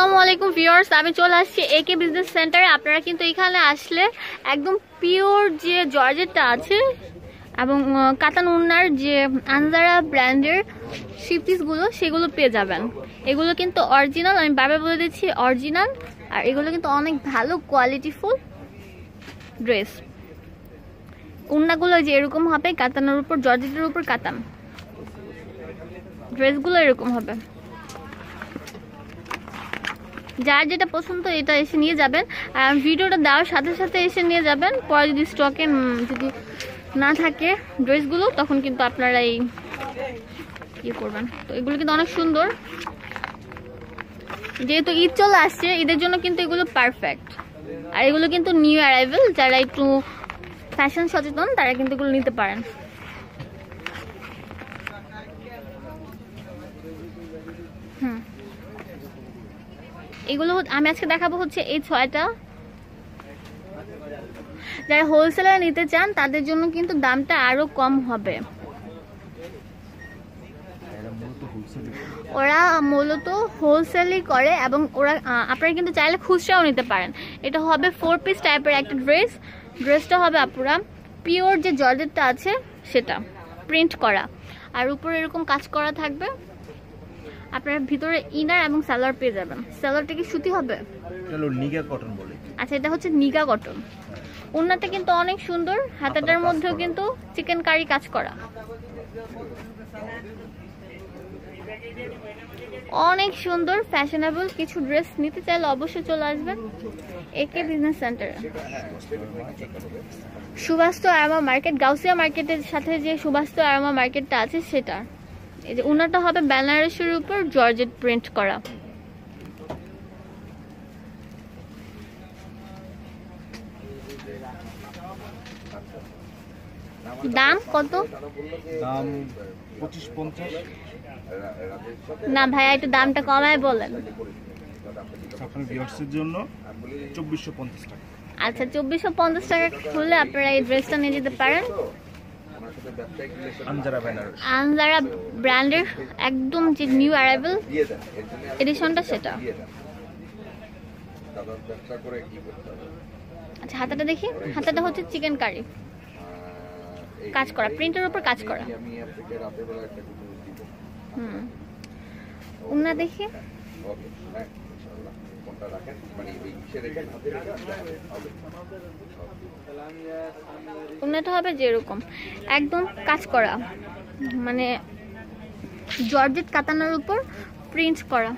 আসসালামু আলাইকুম ভিউয়ার্স, আমি চলে আসছি একে বিজনেস সেন্টারে আপনারা কিন্তু এখানে আসলে একদম পিওর যে জর্জেটটা আছে এবং কাতান উন্নার যে আনজারা ব্র্যান্ডের শিপিসগুলো সেগুলো পেয়ে যাবেন। এগুলো কিন্তু অরিজিনাল আমি বারবার বলে দিচ্ছি অরিজিনাল আর এগুলো কিন্তু অনেক ভালো কোয়ালিটিফুল ড্রেস উন্নাগুলো যে এরকম হবে, কাতানের উপর, জর্জেটের উপর কাতান। ড্রেসগুলো এরকম হবে। যার যেটা পছন্দ এটা এসে নিয়ে যাবেন। আর ভিডিওটা দেওয়ার সাথে সাথে এসে নিয়ে যাবেন। পরে যদি স্টকে যদি না থাকে ড্রেসগুলো তখন কিন্তু আপনারা এই ইয়ে করবেন। তো এগুলো কিন্তু অনেক সুন্দর। যেহেতু ঈদ চলে আসছে, ঈদের জন্য কিন্তু এগুলো পারফেক্ট আর এগুলো কিন্তু নিউ অ্যারাইভেল যারা একটু ফ্যাশন সচেতন, তারা কিন্তু এগুলো নিতে পারেন। এগুলো আমি আজকে দেখাবো হচ্ছে এই ছয়টা। যারা হোলসেলার নিতে চান, তাদের জন্য কিন্তু দামটা আরও কম হবে। ওরা মূলত হোলসেলই করে এবং ওরা আপনারা কিন্তু চাইলে খুচরাও নিতে পারেন। এটা হবে ফোর পিস টাইপের একটা ড্রেস ড্রেসটা হবে আপুরা পিওর যে জর্জেটটা আছে, সেটা প্রিন্ট করা। আর উপরে এরকম কাজ করা থাকবে। আপনারা ভিতরে ইনার এবং সালোয়ার পেয়ে যাবেন। সালোয়ারটা কি সুতি হবে? চলো নিগা কটন বলে। আচ্ছা এটা হচ্ছে নিগা কটন ওনাটা কিন্তু অনেক সুন্দর হাতাটার মধ্যেও কিন্তু চিকেন কারি কাজ করা। অনেক সুন্দর ফ্যাশনেবল কিছু ড্রেস নিতে চাইলে অবশ্যই চলে আসবেন একে বিজনেস সেন্টারে সুবাস্ত আরামা মার্কেট গাউসিয়া মার্কেটের সাথে যে সুবাস্ত আরামা মার্কেটটা আছে সেটা এই যে উনাটা হবে বেনারসের উপর জর্জেট প্রিন্ট করা। দাম কত? দাম পঁচিশ পঞ্চাশ। না ভাইয়া একটু দামটা কমায় বলেন। আপনার ভিউয়ার্সের জন্য চব্বিশশো পঞ্চাশ টাকা। আচ্ছা চব্বিশশো পঞ্চাশ টাকা হলে আপনারা এই ড্রেসটা নিয়ে যেতে পারেন। আনজারা ব্র্যান্ডের একদম যে নিউ অ্যারাইভেল এডিশনটা সেটা। আচ্ছা হাতাটা দেখি। হাতাটা হচ্ছে চিকেন কারি। কাজ করা প্রিন্টের উপর কাজ করা। হুম। উন্না দেখি। উন্নাটা হবে যেরকম। একদম কাজ করা। মানে জর্জেট কাতানোর উপর প্রিন্ট করা।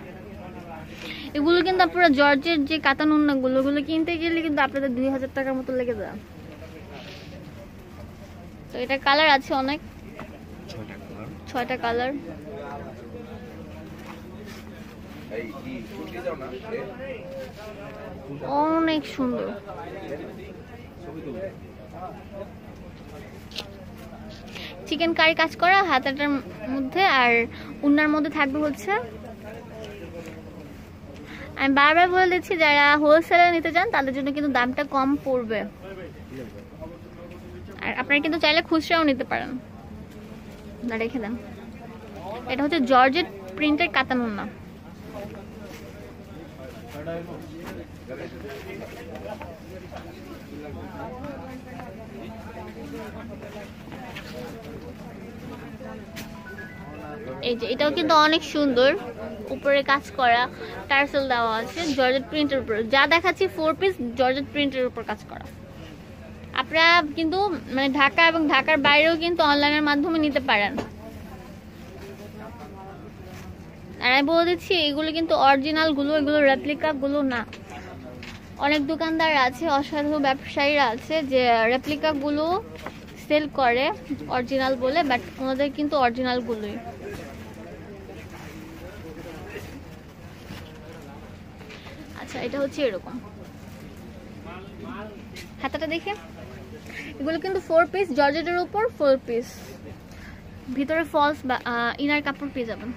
এগুলো কিন্তু আপনারা জর্জের যে কাতান উন্নাগুলো ওগুলো কিনতে গেলে কিন্তু আপনাদের দুই হাজার টাকার মতো লেগে যায়। তো এটা কালার আছে অনেক। ছয়টা কালার অনেক সুন্দর। চিকেন কারি কাজ করা হাতাটার মধ্যে আর উন্নার মধ্যে থাকবে হচ্ছে। আমি বারবার বলে দিচ্ছি যারা হোলসেলে নিতে চান তাদের জন্য কিন্তু দামটা কম পড়বে। আর আপনারা কিন্তু চাইলে খুচরাও নিতে পারেন। রেখে দেন। এটা হচ্ছে জর্জেট প্রিন্টের কাতান না এই যে, এটাও কিন্তু অনেক সুন্দর। উপরে কাজ করা টার্সেল দেওয়া আছে, জর্জেট প্রিন্টের উপর। যা দেখাচ্ছি ফোর পিস জর্জেট প্রিন্টের উপর কাজ করা। আপনারা কিন্তু মানে ঢাকা এবং ঢাকার বাইরেও কিন্তু অনলাইনের মাধ্যমে নিতে পারেন। আর আমি বলে দিচ্ছি, এগুলো কিন্তু অরিজিনালগুলো, এগুলো রেপ্লিকা গুলো না। অনেক দোকানদার আছে, অসাধু ব্যবসায়ীরা আছে, যে রেপ্লিকা গুলো সেল করে অরিজিনাল বলে বাট ওনাদের কিন্তু অরিজিনাল গুলোই। আচ্ছা এটা হচ্ছে এরকম। হাতাটা দেখে। এগুলো কিন্তু ফোর পিস জর্জেটের উপর ফোর পিস ভিতরে ফলস বা ইনার কাপড় পেয়ে যাবেন।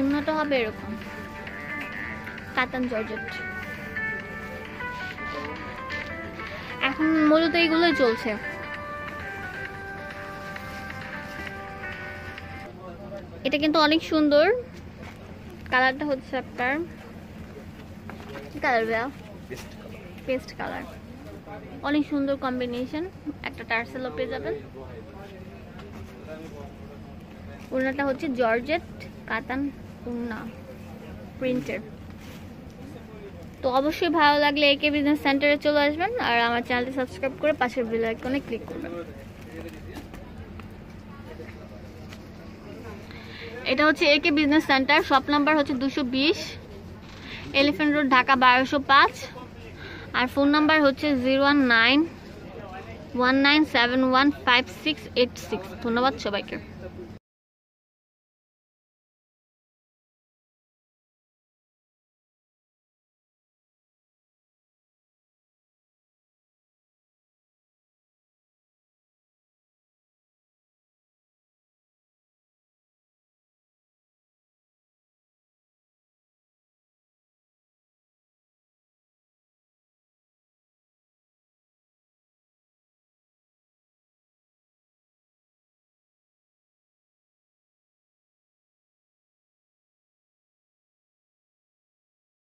উন্নত হবে এরকম। কাতান জর্জেট। এখন মূলত এগুলোই চলছে। এটা কিন্তু অনেক সুন্দর। কালারটা হচ্ছে আপনার কালার কালার পেস্ট কালার অনেক সুন্দর কম্বিনেশন একটা টার্সেলও পেয়ে যাবেন। উড়নাটা হচ্ছে জর্জেট কাতান উড়না প্রিন্টের তো অবশ্যই ভালো লাগলে একে বিজনেস সেন্টারে চলে আসবেন আর আমার চ্যানেলটি সাবস্ক্রাইব করে পাশের বেল আইকনে ক্লিক করবেন। এটা হচ্ছে একে বিজনেস সেন্টার শপ নাম্বার হচ্ছে দুশো বিশ এলিফেন্ট রোড ঢাকা বারোশো পাঁচ। আর ফোন নাম্বার হচ্ছে zero one nine one nine seven one five six eight six ধন্যবাদ সবাইকে।